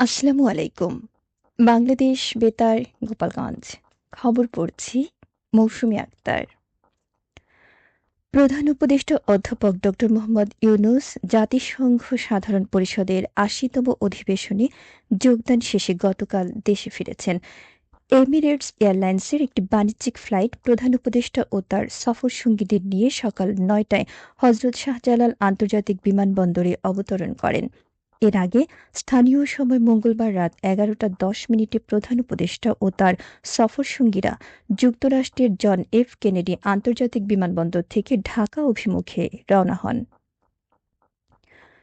আসসালামু আলাইকুম। বাংলাদেশ বেতার, গোপালগঞ্জ। খবর পড়ছি মৌসুমী আক্তার। প্রধান উপদেষ্টা অধ্যাপক ড মোহাম্মদ ইউনুস জাতিসংঘ সাধারণ পরিষদের আশিতম অধিবেশনে যোগদান শেষে গতকাল দেশে ফিরেছেন। এমিরেটস এয়ারলাইন্সের একটি বাণিজ্যিক ফ্লাইট প্রধান উপদেষ্টা ও তার সফর সঙ্গীদের নিয়ে সকাল নয়টায় হজরত শাহজালাল আন্তর্জাতিক বিমানবন্দরে অবতরণ করেন। এর আগে স্থানীয় সময় মঙ্গলবার রাত এগারোটা দশ মিনিটে প্রধান উপদেষ্টা ও তার সফরসঙ্গীরা যুক্তরাষ্ট্রের জন এফ কেনেডি আন্তর্জাতিক বিমানবন্দর থেকে ঢাকা অভিমুখে রওনা হন।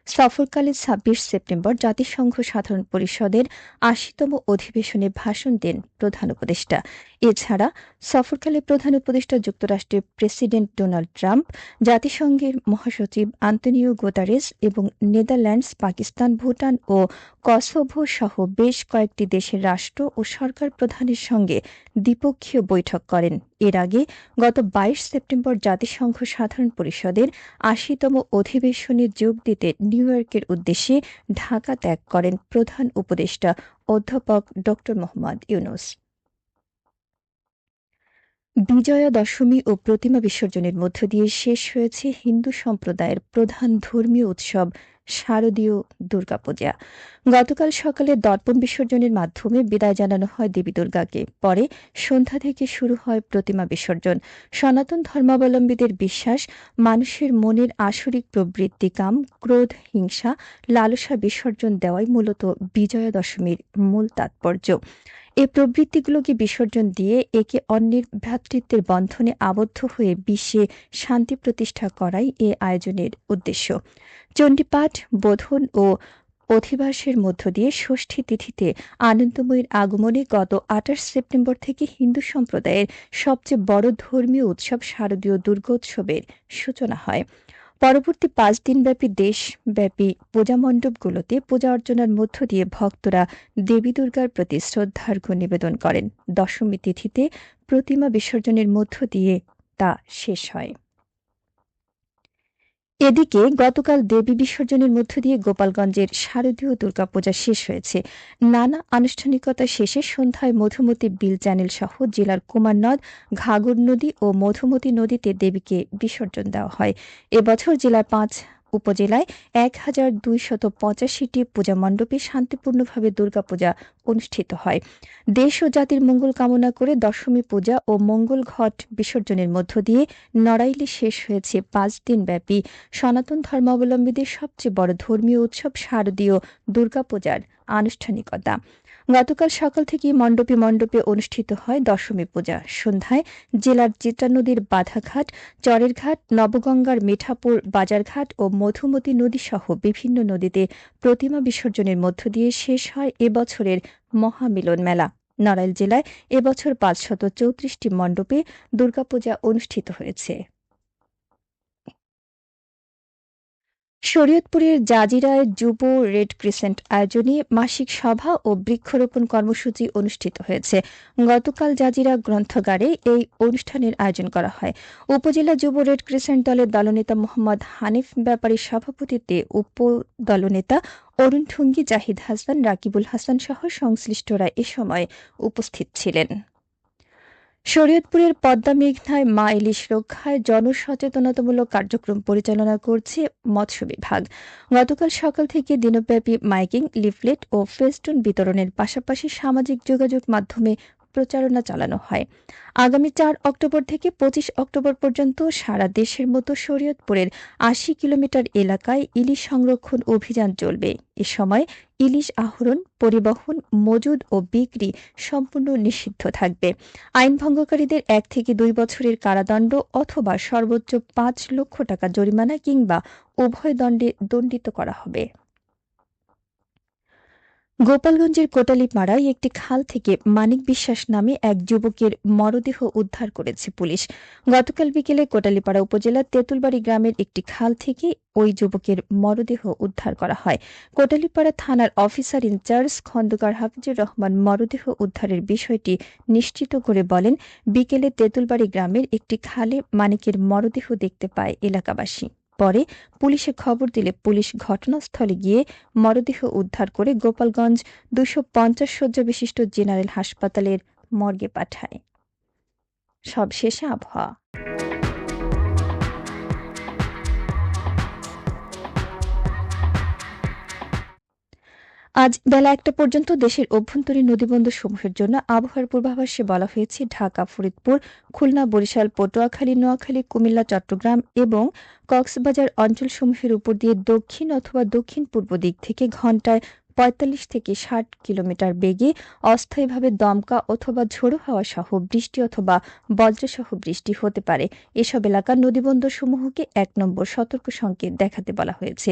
সফরকালে ছাব্বিশ সেপ্টেম্বর জাতিসংঘ সাধারণ পরিষদের আশিতম অধিবেশনে ভাষণ দেন প্রধান উপদেষ্টা। এছাড়া সফরকালে প্রধান উপদেষ্টা যুক্তরাষ্ট্রের প্রেসিডেন্ট ডোনাল্ড ট্রাম্প, জাতিসংঘের মহাসচিব আন্তনিও গোতারেস এবং নেদারল্যান্ডস, পাকিস্তান, ভুটান ও কসোভো সহ বেশ কয়েকটি দেশের রাষ্ট্র ও সরকার প্রধানের সঙ্গে দ্বিপক্ষীয় বৈঠক করেন। এর আগে গত বাইশ সেপ্টেম্বর জাতিসংঘ সাধারণ পরিষদের আশিতম অধিবেশনে যোগ দিতে নিউ ইয়র্কের উদ্দেশ্যে ঢাকা ত্যাগ করেন প্রধান উপদেষ্টা অধ্যাপক ড মোহাম্মদ ইউনুস। বিজয়া দশমী ও প্রতিমা বিসর্জনের মধ্য দিয়ে শেষ হয়েছে হিন্দু সম্প্রদায়ের প্রধান ধর্মীয় উৎসব শারদীয় দুর্গাপূজা গতকাল সকালে দর্পণ বিসর্জনের মাধ্যমে বিদায় জানানো হয় দেবী দুর্গাকে। পরে সন্ধ্যা থেকে শুরু হয় প্রতিমা বিসর্জন। সনাতন ধর্মাবলম্বীদের বিশ্বাস, মানুষের মনের আসরিক প্রবৃত্তি কাম, ক্রোধ, হিংসা, লালসা বিসর্জন দেওয়াই মূলত বিজয়া দশমীর মূল তাৎপর্য। এ প্রবৃত্তিগুলোকে বিসর্জন দিয়ে একে অন্যের ভ্রাতৃত্বের বন্ধনে আবদ্ধ হয়ে বিশ্বে শান্তি প্রতিষ্ঠা করাই এ আয়োজনের উদ্দেশ্য। চণ্ডীপাঠ, বোধন ও অধিবাসের মধ্য দিয়ে ষষ্ঠী তিথিতে আনন্দময়ীর আগমনে গত আঠাশ সেপ্টেম্বর থেকে হিন্দু সম্প্রদায়ের সবচেয়ে বড় ধর্মীয় উৎসব শারদীয় দুর্গোৎসবের সূচনা হয়। পরবর্তী পাঁচ দিনব্যাপী দেশব্যাপী পূজা মণ্ডপগুলোতে পূজা অর্চনার মধ্য দিয়ে ভক্তরা দেবী দুর্গার প্রতি শ্রদ্ধার্ঘ্য নিবেদন করেন। দশমী তিথিতে প্রতিমা বিসর্জনের মধ্য দিয়ে তা শেষ হয়। এদিকে গতকাল দেবী বিসর্জনের মধ্য দিয়ে গোপালগঞ্জের শারদীয় দুর্গাপূজা শেষ হয়েছে। নানা আনুষ্ঠানিকতা শেষে সন্ধ্যায় মধুমতি বিল চ্যানেল সহ জেলার কুমারনদ ঘাগর নদী ও মধুমতি নদীতে দেবীকে বিসর্জন দেওয়া হয়। এবছর জেলার পাঁচ উপজেলায় এক হাজার দুইশত পঁচাশিটি পূজা মণ্ডপে শান্তিপূর্ণভাবে দুর্গাপূজা অনুষ্ঠিত হয়। দেশ ও জাতির মঙ্গল কামনা করে দশমী পূজা ও মঙ্গল ঘট বিসর্জনের মধ্য দিয়ে নড়াইলে শেষ হয়েছে পাঁচ দিন ব্যাপী সনাতন ধর্মাবলম্বীদের সবচেয়ে বড় ধর্মীয় উৎসব শারদীয় দুর্গাপূজার আনুষ্ঠানিকতা। গতকাল সকাল থেকে মণ্ডপে মণ্ডপে অনুষ্ঠিত হয় দশমী পূজা। সন্ধ্যায় জেলার চিত্রা নদীর বাধাঘাট চরের ঘাট নবগঙ্গার মিঠাপুর বাজারঘাট ও মধুমতি নদী সহ বিভিন্ন নদীতে প্রতিমা বিসর্জনের মধ্য দিয়ে শেষ হয় এবছরের মহামিলন মেলা। নড়াইল জেলায় এবছর পাঁচশত চৌত্রিশটি মণ্ডপে দুর্গাপূজা অনুষ্ঠিত হয়েছে। শরীয়তপুরের জাজিরায় যুব রেড ক্রিসেন্ট আয়োজনে মাসিক সভা ও বৃক্ষরোপণ কর্মসূচি অনুষ্ঠিত হয়েছে। গতকাল জাজিরা গ্রন্থগারে এই অনুষ্ঠানের আয়োজন করা হয়। উপজেলা যুব রেড ক্রিসেন্ট দলের দলনেতা মোহাম্মদ হানিফ ব্যাপারীর সভাপতিত্বে উপ দলনেতা অরুণ ঠুঙ্গি, জাহিদ হাসান, রাকিবুল হাসান সহ সংশ্লিষ্টরা এ সময় উপস্থিত ছিলেন। শরীয়তপুরের পদ্মা মেঘনায় মা ইলিশ রক্ষায় জনসচেতনতামূলক কার্যক্রম পরিচালনা করছে মৎস্য বিভাগ। গতকাল সকাল থেকে দিনব্যাপী মাইকিং, লিফলেট ও ফেস্টুন বিতরণের পাশাপাশি সামাজিক যোগাযোগ মাধ্যমে প্রচারণা চালানো হয়। আগামী চার অক্টোবর থেকে পঁচিশ অক্টোবর পর্যন্ত সারা দেশের মতো শরীয়তপুরের আশি কিলোমিটার এলাকায় ইলিশ সংরক্ষণ অভিযান চলবে। এ সময় ইলিশ আহরণ, পরিবহন, মজুদ ও বিক্রি সম্পূর্ণ নিষিদ্ধ থাকবে। আইন ভঙ্গকারীদের এক থেকে দুই বছরের কারাদণ্ড অথবা সর্বোচ্চ পাঁচ লক্ষ টাকা জরিমানা কিংবা উভয় দণ্ডে দণ্ডিত করা হবে। গোপালগঞ্জের কোটালীপাড়ায় একটি খাল থেকে মানিক বিশ্বাস নামে এক যুবকের মরদেহ উদ্ধার করেছে পুলিশ। গতকাল বিকেলে কোটালীপাড়া উপজেলার তেঁতুলবাড়ি গ্রামের একটি খাল থেকে ওই যুবকের মরদেহ উদ্ধার করা হয়। কোটালীপাড়া থানার officer in charge Khandaker Hafizur Rahman মরদেহ উদ্ধারের বিষয়টি নিশ্চিত করে বলেন, বিকেলে তেঁতুলবাড়ি গ্রামের একটি খালে মানিকের মরদেহ দেখতে পায় এলাকাবাসী। পরে পুলিশে খবর দিলে পুলিশ ঘটনাস্থলে গিয়ে মরদেহ উদ্ধার করে গোপালগঞ্জ দুশো পঞ্চাশ শয্যা বিশিষ্ট জেনারেল হাসপাতালের মর্গে পাঠায়। সবশেষে আবহাওয়া। আজ বেলা একটা পর্যন্ত দেশের অভ্যন্তরীণ নদীবন্দর সমূহের জন্য আবহাওয়ার পূর্বাভাসে বলা হয়েছে, ঢাকা, ফরিদপুর, খুলনা, বরিশাল, পটুয়াখালী, নোয়াখালী, কুমিল্লা, চট্টগ্রাম এবং কক্সবাজার অঞ্চলসমূহের উপর দিয়ে দক্ষিণ অথবা দক্ষিণ পূর্ব দিক থেকে ঘন্টায় পঁয়তাল্লিশ থেকে ষাট কিলোমিটার বেগে অস্থায়ীভাবে দমকা অথবা ঝোড়ো হাওয়া সহ বৃষ্টি অথবা বজ্রসহ বৃষ্টি হতে পারে। এসব এলাকার নদীবন্দর সমূহকে এক নম্বর সতর্ক সংকেত দেখাতে বলা হয়েছে।